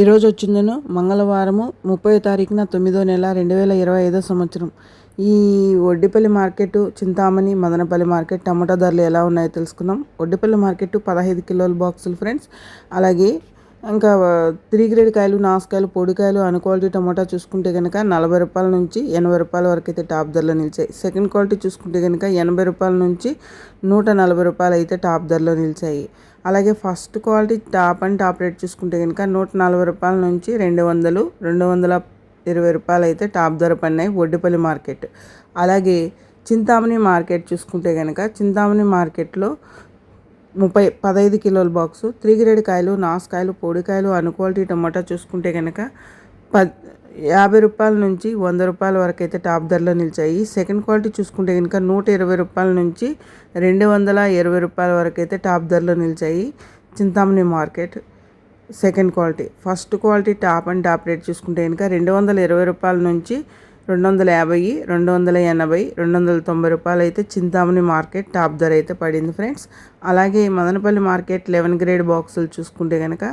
ఈరోజు వచ్చిందను మంగళవారము ముప్పై తారీఖున తొమ్మిదో నెల రెండు వేల ఇరవై ఐదో సంవత్సరం. ఈ ఒడ్డిపల్లి మార్కెట్ చింతామణి మదనపల్లి మార్కెట్ టమాటా ధరలు ఎలా ఉన్నాయో తెలుసుకుందాం. ఒడ్డిపల్లి మార్కెట్ పదహైదు కిలోల బాక్సులు ఫ్రెండ్స్. అలాగే ఇంకా త్రీ గ్రేడ్ కాయలు నాసుకాయలు పొడికాయలు అన్ క్వాలిటీ టమాటా చూసుకుంటే కనుక నలభై రూపాయల నుంచి ఎనభై రూపాయల వరకు అయితే టాప్ ధరలో నిలిచాయి. సెకండ్ క్వాలిటీ చూసుకుంటే కనుక ఎనభై రూపాయల నుంచి నూట నలభై రూపాయలు అయితే టాప్ ధరలో నిలిచాయి. అలాగే first quality top and top rate చూసుకుంటే కనుక నూట నలభై రూపాయల నుంచి రెండు వందలు రెండు వందల ఇరవై రూపాయలు అయితే టాప్ ధర పడినాయి ఒడ్డిపల్లి మార్కెట్. అలాగే చింతామణి మార్కెట్ చూసుకుంటే కనుక చింతామణి మార్కెట్లో ముప్పై పదహైదు కిలోల బాక్సు త్రీ గ్రేడ్ కాయలు నాసుకాయలు పొడికాయలు అను క్వాలిటీ టమాటా చూసుకుంటే కనుక పద్ యాభై రూపాయల నుంచి వంద రూపాయల వరకు అయితే టాప్ ధరలో నిలిచాయి. సెకండ్ క్వాలిటీ చూసుకుంటే కనుక నూట ఇరవై రూపాయల నుంచి రెండు వందల ఇరవై రూపాయల వరకు అయితే టాప్ ధరలో నిలిచాయి. Chintamani market second quality. First quality top and top rate చూసుకుంటే కనుక రెండు వందల ఇరవై రూపాయల నుంచి రెండు వందల యాభై రెండు వందల ఎనభై రెండు వందల తొంభై రూపాయలు అయితే చింతామణి మార్కెట్ టాప్ ధర అయితే పడింది ఫ్రెండ్స్. అలాగే మదనపల్లి మార్కెట్ లెవెన్ గ్రేడ్ బాక్సులు చూసుకుంటే కనుక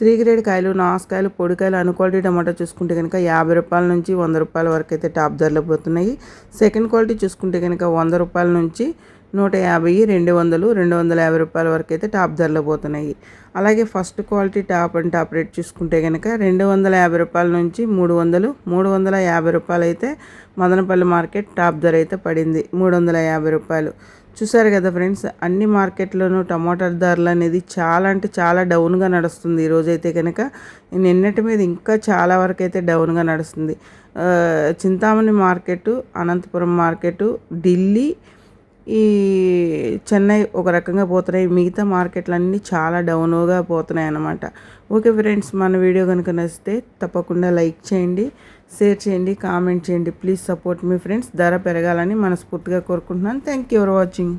త్రీ గ్రేడ్ కాయలు నాసుకాయలు పొడికాయలు అను క్వాలిటీ టమాటా చూసుకుంటే కనుక యాభై రూపాయల నుంచి వంద రూపాయల వరకు అయితే టాప్ ధరలో పోతున్నాయి. సెకండ్ క్వాలిటీ చూసుకుంటే కనుక వంద రూపాయల నుంచి నూట యాభై రెండు వందలు రెండు వందల యాభై రూపాయల వరకు అయితే టాప్ ధరలో పోతున్నాయి. అలాగే first quality top and top rate చూసుకుంటే కనుక రెండు వందల యాభై రూపాయల నుంచి మూడు వందలు మూడు వందల యాభై రూపాయలు అయితే మదనపల్లి మార్కెట్ టాప్ ధర అయితే పడింది మూడు వందల యాభై రూపాయలు. చూసారు కదా ఫ్రెండ్స్ అన్ని మార్కెట్లోనూ టమాటా ధరలు అనేది చాలా అంటే చాలా డౌన్గా నడుస్తుంది. ఈరోజైతే కనుక నిన్నటి మీద ఇంకా చాలా వరకు అయితే డౌన్గా నడుస్తుంది. చింతామణి మార్కెట్ అనంతపురం మార్కెట్ ఢిల్లీ ఈ చెన్నై ఒక రకంగా పోతున్నాయి. మిగతా మార్కెట్లన్నీ చాలా డౌన్గా పోతున్నాయి అన్నమాట. ఓకే ఫ్రెండ్స్ మన వీడియో కనుక నచ్చితే తప్పకుండా లైక్ చేయండి షేర్ చేయండి కామెంట్ చేయండి. ప్లీజ్ సపోర్ట్ మీ ఫ్రెండ్స్. ధర పెరగాలని మనస్ఫూర్తిగా కోరుకుంటున్నాను. Thank you for watching.